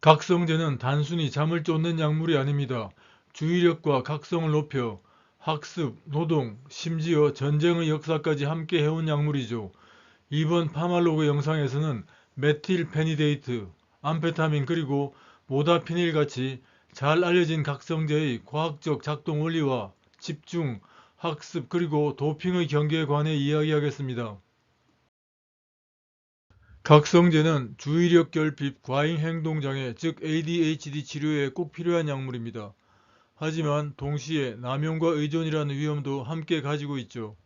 각성제는 단순히 잠을 쫓는 약물이 아닙니다. 주의력과 각성을 높여 학습, 노동, 심지어 전쟁의 역사까지 함께 해온 약물이죠. 이번 파말로그 영상에서는 메틸 페니데이트, 암페타민 그리고 모다피닐 같이 잘 알려진 각성제의 과학적 작동 원리와 집중, 학습 그리고 도핑의 경계에 관해 이야기하겠습니다. 각성제는 주의력 결핍, 과잉 행동장애, 즉 ADHD 치료에 꼭 필요한 약물입니다. 하지만 동시에 남용과 의존이라는 위험도 함께 가지고 있죠.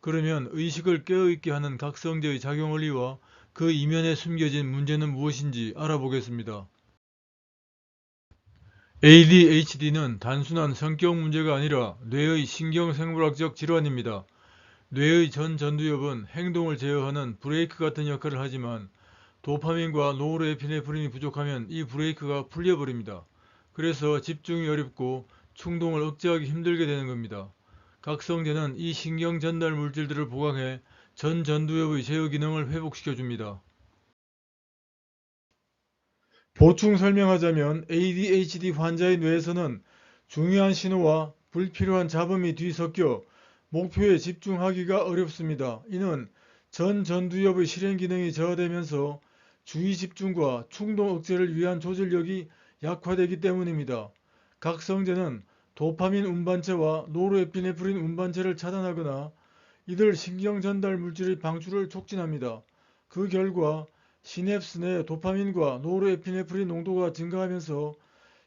그러면 의식을 깨어있게 하는 각성제의 작용 원리와 그 이면에 숨겨진 문제는 무엇인지 알아보겠습니다. ADHD는 단순한 성격 문제가 아니라 뇌의 신경생물학적 질환입니다. 뇌의 전 전두엽은 행동을 제어하는 브레이크 같은 역할을 하지만 도파민과 노르에피네프린이 부족하면 이 브레이크가 풀려버립니다. 그래서 집중이 어렵고 충동을 억제하기 힘들게 되는 겁니다. 각성제는 이 신경 전달 물질들을 보강해 전 전두엽의 제어 기능을 회복시켜 줍니다. 보충 설명하자면 ADHD 환자의 뇌에서는 중요한 신호와 불필요한 잡음이 뒤섞여 목표에 집중하기가 어렵습니다. 이는 전 전두엽의 실행 기능이 저하되면서 주의 집중과 충동 억제를 위한 조절력이 약화되기 때문입니다. 각 성제는 도파민 운반체와 노르에피네프린 운반체를 차단하거나 이들 신경 전달 물질의 방출을 촉진합니다. 그 결과 시냅스 내 도파민과 노르에피네프린 농도가 증가하면서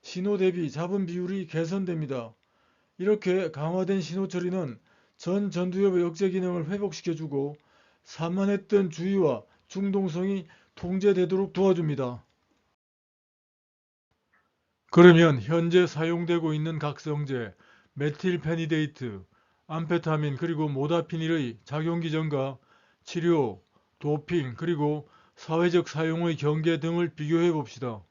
신호 대비 잡음 비율이 개선됩니다. 이렇게 강화된 신호 처리는 전 전두엽의 억제 기능을 회복시켜주고 산만했던 주의와 중동성이 통제되도록 도와줍니다. 그러면 현재 사용되고 있는 각성제, 메틸페니데이트, 암페타민 그리고 모다피닐의 작용 기전과 치료, 도핑 그리고 사회적 사용의 경계 등을 비교해 봅시다.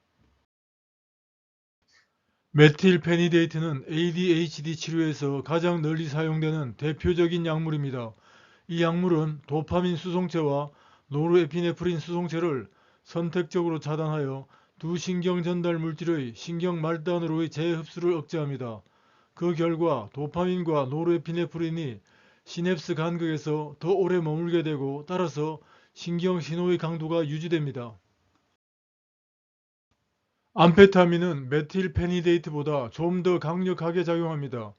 메틸 페니데이트는 ADHD 치료에서 가장 널리 사용되는 대표적인 약물입니다. 이 약물은 도파민 수송체와 노르에피네프린 수송체를 선택적으로 차단하여 두 신경 전달 물질의 신경 말단으로의 재흡수를 억제합니다. 그 결과 도파민과 노르에피네프린이 시냅스 간극에서 더 오래 머물게 되고 따라서 신경 신호의 강도가 유지됩니다. 암페타민은 메틸페니데이트보다 좀 더 강력하게 작용합니다.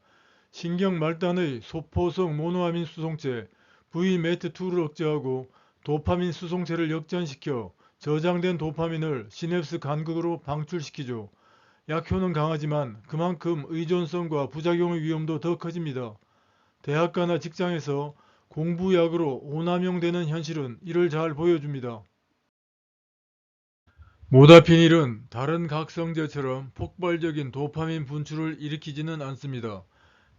신경 말단의 소포성 모노아민 수송체 Vmet2를 억제하고 도파민 수송체를 역전시켜 저장된 도파민을 시냅스 간극으로 방출시키죠. 약효는 강하지만 그만큼 의존성과 부작용의 위험도 더 커집니다. 대학가나 직장에서 공부약으로 오남용되는 현실은 이를 잘 보여줍니다. 모다피닐은 다른 각성제처럼 폭발적인 도파민 분출을 일으키지는 않습니다.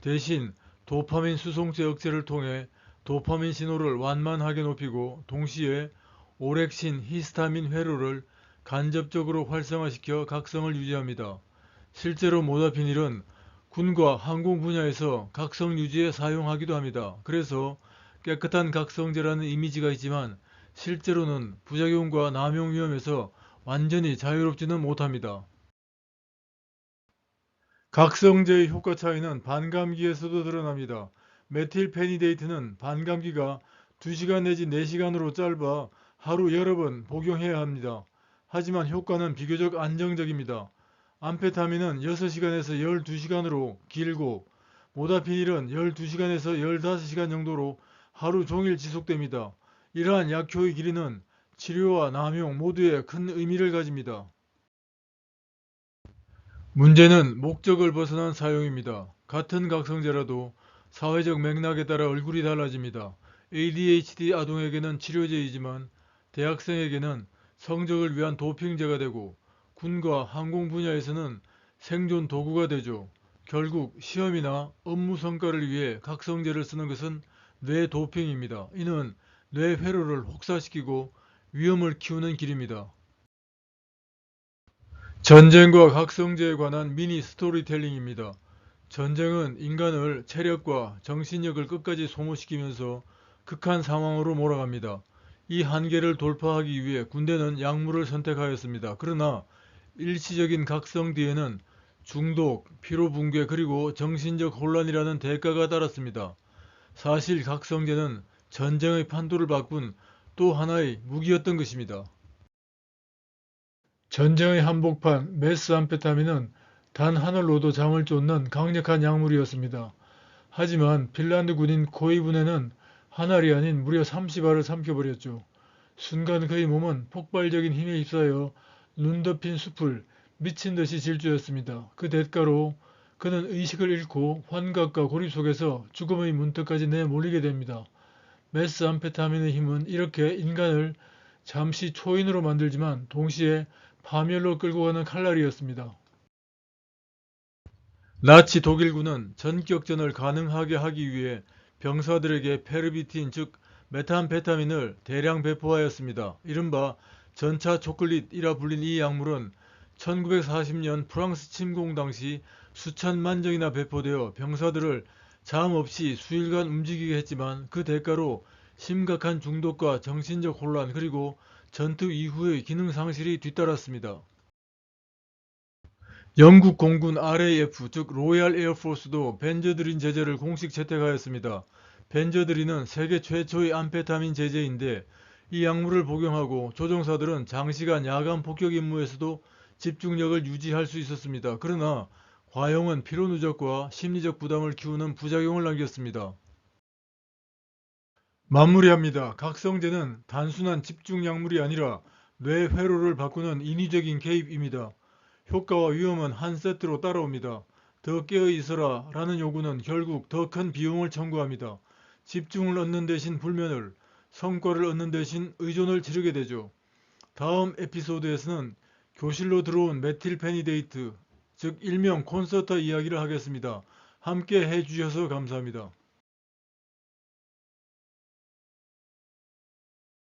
대신 도파민 수송체 억제를 통해 도파민 신호를 완만하게 높이고 동시에 오렉신, 히스타민 회로를 간접적으로 활성화시켜 각성을 유지합니다. 실제로 모다피닐은 군과 항공 분야에서 각성 유지에 사용하기도 합니다. 그래서 깨끗한 각성제라는 이미지가 있지만 실제로는 부작용과 남용 위험에서 완전히 자유롭지는 못합니다. 각성제의 효과 차이는 반감기에서도 드러납니다. 메틸페니데이트는 반감기가 2시간 내지 4시간으로 짧아 하루 여러 번 복용해야 합니다. 하지만 효과는 비교적 안정적입니다. 암페타민은 6시간에서 12시간으로 길고 모다피닐은 12시간에서 15시간 정도로 하루 종일 지속됩니다. 이러한 약효의 길이는 치료와 남용 모두에 큰 의미를 가집니다. 문제는 목적을 벗어난 사용입니다. 같은 각성제라도 사회적 맥락에 따라 얼굴이 달라집니다. ADHD 아동에게는 치료제이지만 대학생에게는 성적을 위한 도핑제가 되고 군과 항공 분야에서는 생존 도구가 되죠. 결국 시험이나 업무 성과를 위해 각성제를 쓰는 것은 뇌 도핑입니다. 이는 뇌 회로를 혹사시키고 위험을 키우는 길입니다. 전쟁과 각성제에 관한 미니 스토리텔링입니다. 전쟁은 인간을 체력과 정신력을 끝까지 소모시키면서 극한 상황으로 몰아갑니다. 이 한계를 돌파하기 위해 군대는 약물을 선택하였습니다. 그러나 일시적인 각성 뒤에는 중독, 피로 붕괴 그리고 정신적 혼란이라는 대가가 따랐습니다. 사실 각성제는 전쟁의 판도를 바꾼 또 하나의 무기였던 것입니다. 전쟁의 한복판 메스암페타민은 단 하늘로도 잠을 쫓는 강력한 약물이었습니다. 하지만 핀란드 군인 코이분에는 한 알이 아닌 무려 30알을 삼켜버렸죠. 순간 그의 몸은 폭발적인 힘에 휩싸여 눈 덮인 숲을 미친 듯이 질주했습니다. 그 대가로 그는 의식을 잃고 환각과 고립 속에서 죽음의 문턱까지 내몰리게 됩니다. 메스암페타민의 힘은 이렇게 인간을 잠시 초인으로 만들지만 동시에 파멸로 끌고 가는 칼날이었습니다. 나치 독일군은 전격전을 가능하게 하기 위해 병사들에게 페르비틴 즉 메탄페타민을 대량 배포하였습니다. 이른바 전차 초콜릿이라 불린 이 약물은 1940년 프랑스 침공 당시 수천만 정이나 배포되어 병사들을 잠 없이 수일간 움직이게 했지만 그 대가로 심각한 중독과 정신적 혼란 그리고 전투 이후의 기능 상실이 뒤따랐습니다. 영국 공군 RAF 즉 로얄 에어포스도 벤저드린 제제를 공식 채택하였습니다. 벤저드린은 세계 최초의 암페타민 제제인데 이 약물을 복용하고 조종사들은 장시간 야간 폭격 임무에서도 집중력을 유지할 수 있었습니다. 그러나 과용은 피로 누적과 심리적 부담을 키우는 부작용을 남겼습니다. 마무리합니다. 각성제는 단순한 집중 약물이 아니라 뇌 회로를 바꾸는 인위적인 개입입니다. 효과와 위험은 한 세트로 따라옵니다. 더 깨어 있어라 라는 요구는 결국 더 큰 비용을 청구합니다. 집중을 얻는 대신 불면을, 성과를 얻는 대신 의존을 치르게 되죠. 다음 에피소드에서는 교실로 들어온 메틸페니데이트, 즉 일명 콘서터 이야기를 하겠습니다. 함께 해주셔서 감사합니다.